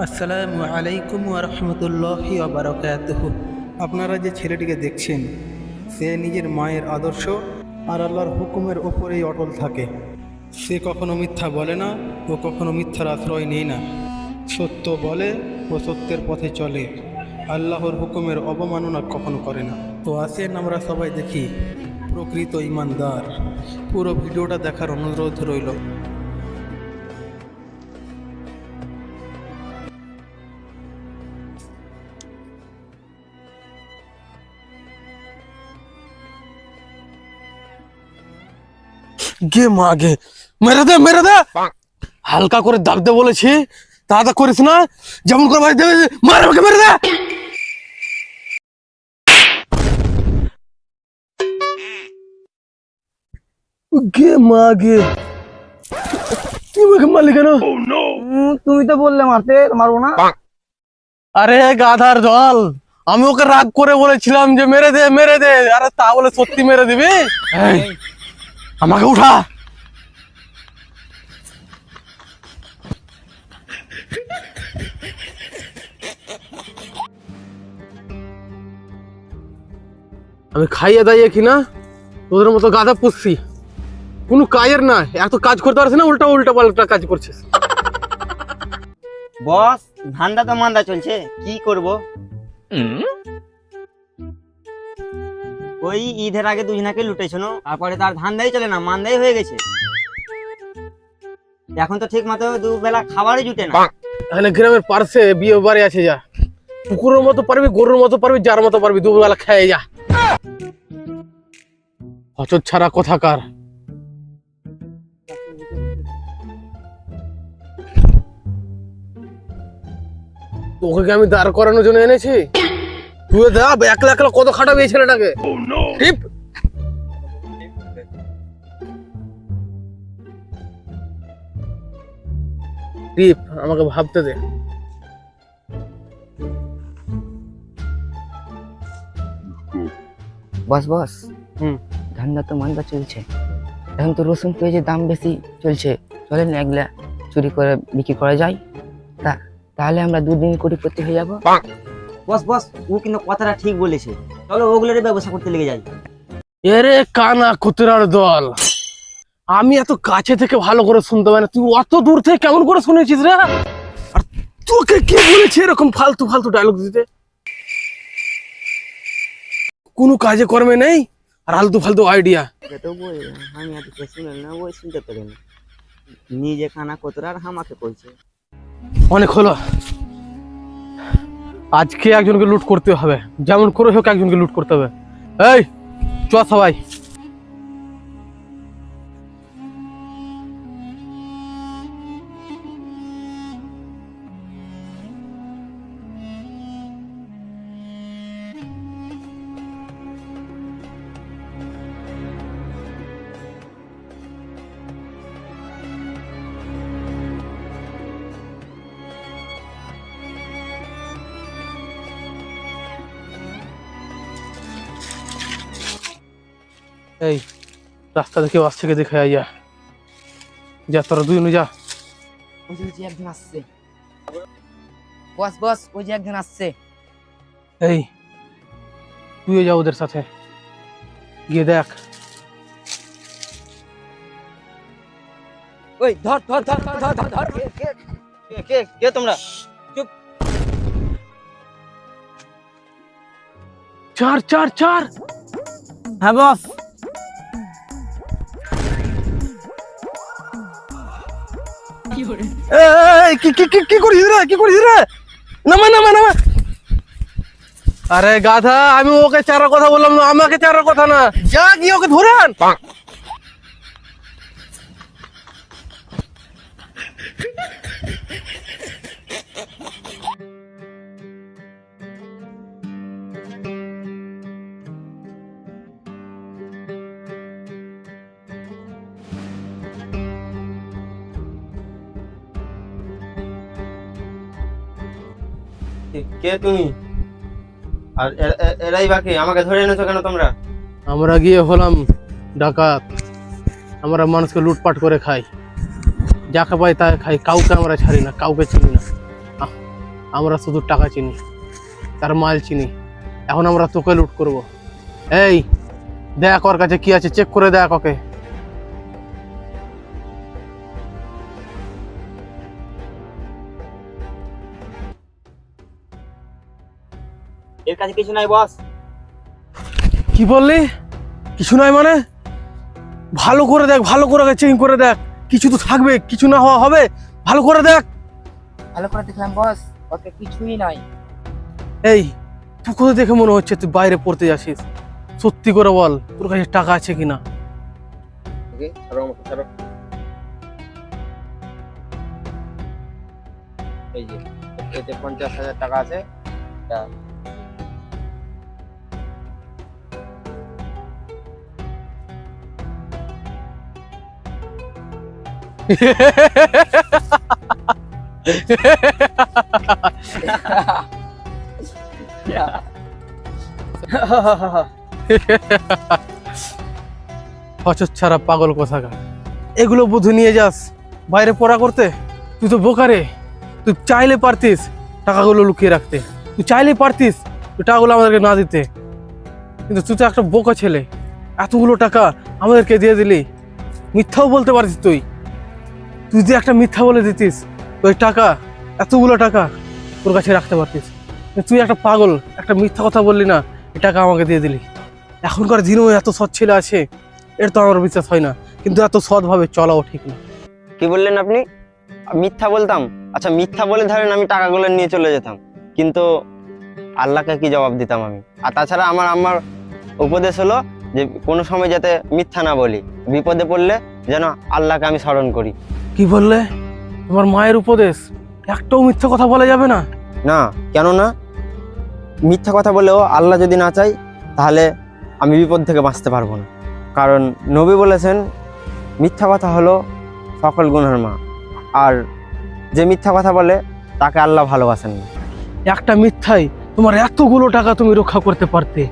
আসসালামু আলাইকুম রহমতুল্লাহি বারকাতুহ। আপনারা যে ছেলেটিকে দেখছেন, সে নিজের মায়ের আদর্শ আর আল্লাহর হুকুমের ওপরেই অটল থাকে। সে কখনো মিথ্যা বলে না ও কখনো মিথ্যার আশ্রয় নেয় না। সত্য বলে ও সত্যের পথে চলে। আল্লাহর হুকুমের অবমাননা কখনো করে না। তো আসেন আমরা সবাই দেখি, প্রকৃত ইমানদার। পুরো ভিডিওটা দেখার অনুরোধ রইল। গে মা গে। মেরে দে মেরে দে। হালকা করে দাব দে বলেছি। তাড়াতাড়ি করিস না। যেমন করে ভাই দেবে মার আমাকে মেরে দে। গে মা গে। তুই আমাকে মারলি কেন? তুমি তো বললে মারতে মারবো না। আরে গাধার জল। আমি ওকে রাগ করে বলেছিলাম যে মেরে দে মেরে দে। আরে তা বলে সত্যি মেরে দিবি? আমাকে উঠা। আমি খাইয়ে দাইয়ে কিনা? তোদের মতো গাধা পুষছি। কোনো কাজের না এত কাজ করতে পারছিস না উল্টা উল্টা পাল্টা কাজ করছিস। বস ধান্দা তো মান্দা চলছে। কি করব? ওই ঈদের আগে দুজনাকে লুটেছিল তারপরে তার ধান্দাই চলে না, মান্দাই হয়ে গেছে। এখন তো ঠিক মতো দুবেলা খাবারই জুটে না। এখানে গ্রামের পার্শ্বে বিয়ে বাড়ি আছে, যা। কুকুরের মতো পারবি, গরুর মতো পারবি, যার মতো পারবি, দুবেলা খেয়ে যা। হচর ছাড়া কথাকার তোকে আমি দাঁড় করানোর জন্য এনেছি? তুই দা একলা একলা কত খাটাবি এই ছেলেটাকে? টিপ। টিপ আমাকে ভাবতে দে। বস বস। হুম। ধান্দা তো মান্দা চলছে। এখন তো রসুন পেঁয়াজের দাম বেশি চলছে। চলেন না এগুলা চুরি করে বিক্রি করা যায়। তা তাহলে আমরা দুদিন কোটিপতি হয়ে যাব। বস বস ও কিন্তু কথাটা ঠিক বলেছে। চলো ওগুলোর ব্যবসা করতে লেগে যাই। এরে কানা কুতরার দল আমি এত কাছে থেকে ভালো করে শুনতে পাই না। তুই অত দূর থেকে কেমন করে শুনেছিস রে? আর তোকে কে বলেছে এরকম ফালতু ফালতু ডায়লগ দিতে? কোনো কাজে কর্মে নেই? আর আলতু ফালতু আইডিয়া আমি এত শুনে না ওই শুনতে পারি না। নিজে খানা কতরা আর হামাকে কইছে অনেক হলো। আজকে একজনকে লুট করতে হবে। যেমন করে হোক একজনকে লুট করতে হবে। এই, চ সবাই। এই রাস্তা দেখে আসছে কে দেখে আইয়া। যা তোরা দুই যা। ওই যে ওই যে একজন আসছে। বস বস ওই যে একজন আসছে। এই তুইও যা ওদের সাথে। গিয়ে দেখ। ওই ধর ধর ধর ধর ধর ধর ধর। কে কে কে তোমরা? চার চার চার। হ্যাঁ বস। কি কি কি কি করিস কি করিস নামা নামা নামা। আরে গাধা, আমি ওকে চারার কথা বললাম না, আমাকে চারার কথা না। যা, গিয়ে ওকে ধরে আন। কে তুমি? আর এরাই বাকি? আমাকে ধরে এনেছো কেন তোমরা? আমরা গিয়ে হলাম ডাকাত। আমরা মানুষকে লুটপাট করে খাই। যাকে পাই তাই খাই। কাউকে আমরা ছাড়ি না, কাউকে চিনি না। আমরা শুধু টাকা চিনি, তার মাল চিনি। এখন আমরা তোকে লুট করব। এই, দেখ ওর কাছে কি আছে। চেক করে দেখ ওকে। এর কাছে কিছু নাই বস কি বললি? কিছু নাই মানে? ভালো করে দেখ ভালো করে চেকিং করে দেখ। কিছু তো থাকবে কিছু না হওয়া হবে। ভালো করে দেখ। ভালো করে দেখলাম বস ওকে কিছুই নাই। এই তুই কোথায় দেখে মনে হচ্ছে তুই বাইরে পড়তে যাচ্ছিস। সত্যি করে বল তোর কাছে টাকা আছে কিনা? এই যে এতে পঞ্চাশ হাজার টাকা আছে। তা ছাড়া পাগল কোথাকার? এগুলো বুদ্ধি নিয়ে যাস, বাইরে পড়া করতে। তুই তো বোকারে তুই চাইলে পারতিস টাকাগুলো লুকিয়ে রাখতে। তুই চাইলে পারতিস তুই টাকাগুলো আমাদেরকে না দিতে। কিন্তু তুই তো একটা বোকা ছেলে। এতগুলো টাকা আমাদেরকে দিয়ে দিলি। মিথ্যাও বলতে পারতিস তুই। তুই যে একটা মিথ্যা বলে দিতিস ওই টাকা, এতগুলো টাকা তোর কাছে রাখতে পারতিস। তুই একটা পাগল, একটা মিথ্যা কথা বললি না, এই টাকা আমাকে দিয়ে দিলি। এখনকার দিনেও এত সৎ ছেলে আছে, এর তো আমার বিশ্বাস হয় না। কিন্তু এত সৎভাবে চলাও ঠিক না। কি বললেন আপনি? মিথ্যা বলতাম? আচ্ছা মিথ্যা বলে ধরেন আমি টাকাগুলো নিয়ে চলে যেতাম। কিন্তু আল্লাহকে কি জবাব দিতাম আমি? আর তাছাড়া আমার আমার উপদেশ হলো যে, কোনো সময় যাতে মিথ্যা না বলি। বিপদে পড়লে যেন আল্লাহকে আমি স্মরণ করি। কি বললে? তোমার মায়ের উপদেশ। একটাও মিথ্যা কথা বলা যাবে না। না কেন না? মিথ্যা কথা বলেও আল্লাহ যদি না চাই তাহলে আমি বিপদ থেকে বাঁচতে পারব না। কারণ নবী বলেছেন মিথ্যা কথা হলো সকল গুণের মা। আর যে মিথ্যা কথা বলে তাকে আল্লাহ ভালোবাসেন না। একটা মিথ্যাই তোমার এতগুলো টাকা তুমি রক্ষা করতে পারতে।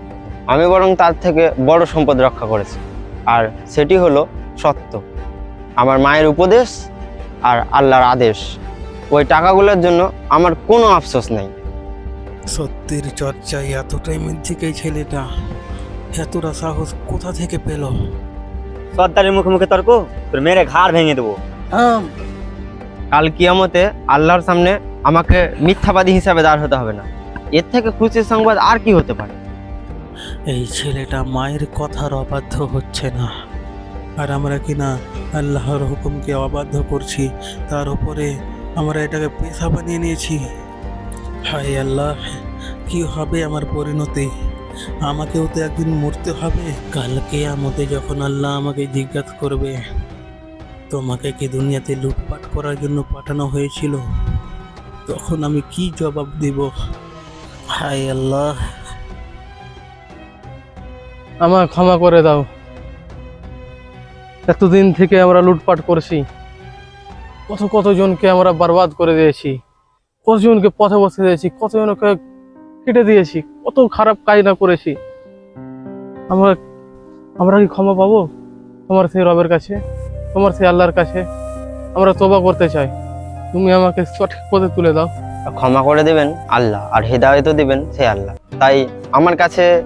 আমি বরং তার থেকে বড় সম্পদ রক্ষা করেছি। আর সেটি হলো সত্য। আমার মায়ের উপদেশ আর আল্লাহর আদেশ ওই টাকাগুলোর জন্য আমার কোনো আফসোস নেই। সত্যির চর্চায় এতটাই মিথ্যিক এই ছেলেটা? এতটা সাহস কোথা থেকে পেল? সর্দারের মুখে মুখে তর্ক তোর মেরে ঘাড় ভেঙে দেবো। কাল কিয়ামতে আল্লাহর সামনে আমাকে মিথ্যাবাদী হিসাবে দাঁড় হতে হবে না। এর থেকে খুশির সংবাদ আর কি হতে পারে? এই ছেলেটা মায়ের কথার অবাধ্য হচ্ছে না। আর আমরা কিনা আল্লাহর হুকুমকে অবাধ্য করছি। তার উপরে আমরা এটাকে পেশা বানিয়ে নিয়েছি। হায় আল্লাহ, কি হবে আমার পরিণতি? আমাকেও তো একদিন মরতে হবে। কালকে আমাকে যখন আল্লাহ আমাকে জিজ্ঞাসা করবে, তোমাকে কি দুনিয়াতে লুটপাট করার জন্য পাঠানো হয়েছিল? তখন আমি কি জবাব দিব? হায় আল্লাহ। আমার ক্ষমা করে দাও। এতদিন থেকে আমরা লুটপাট করছি। কত কতজনকে আমরা বরবাদ করে দিয়েছি। কতজনকে পথে বসে দিয়েছি, কতজনকে কেটে দিয়েছি, কত খারাপ কাজ না করেছি। আমরা আমরা কি ক্ষমা পাবো? তোমার সেই রবের কাছে, তোমার সেই আল্লাহর কাছে আমরা তোবা করতে চাই। তুমি আমাকে সঠিক পথে তুলে দাও। ক্ষমা করে দেবেন আল্লাহ, আর হৃদায়তও দেবেন সেই আল্লাহ। তাই আমার কাছে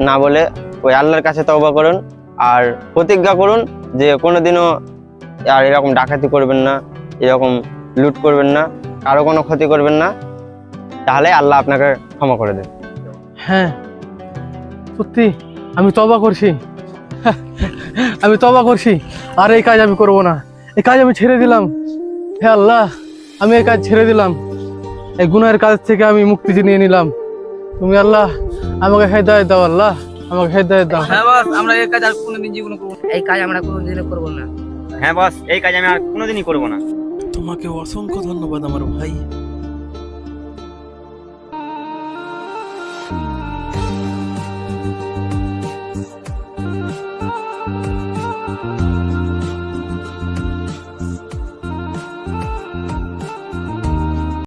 না বলে ওই আল্লাহর কাছে তওবা করুন। আর প্রতিজ্ঞা করুন যে কোনোদিনও আর এরকম ডাকাতি করবেন না, এরকম লুট করবেন না, কারও কোনো ক্ষতি করবেন না, তাহলে আল্লাহ আপনাকে ক্ষমা করে দেবে হ্যাঁ সত্যি, আমি তবা করছি। আমি তবা করছি, আর এই কাজ আমি করব না। এই কাজ আমি ছেড়ে দিলাম। হে আল্লাহ, আমি এই কাজ ছেড়ে দিলাম। এই গুনাহের কাজ থেকে আমি মুক্তি নিয়ে নিলাম। তুমি আল্লাহ, আমাকে হেদায়ত দাও আল্লাহ। আমাকে হেদায়ত দাও হ্যাঁ বাস আমরা এই কাজ আর কোনোদিন জীবনে করব না। এই কাজ আমরা কোনোদিনও করব না। হ্যাঁ বাস এই কাজ আমি আর কোনোদিনই করব না। তোমাকে অসংখ্য ধন্যবাদ আমার ভাই।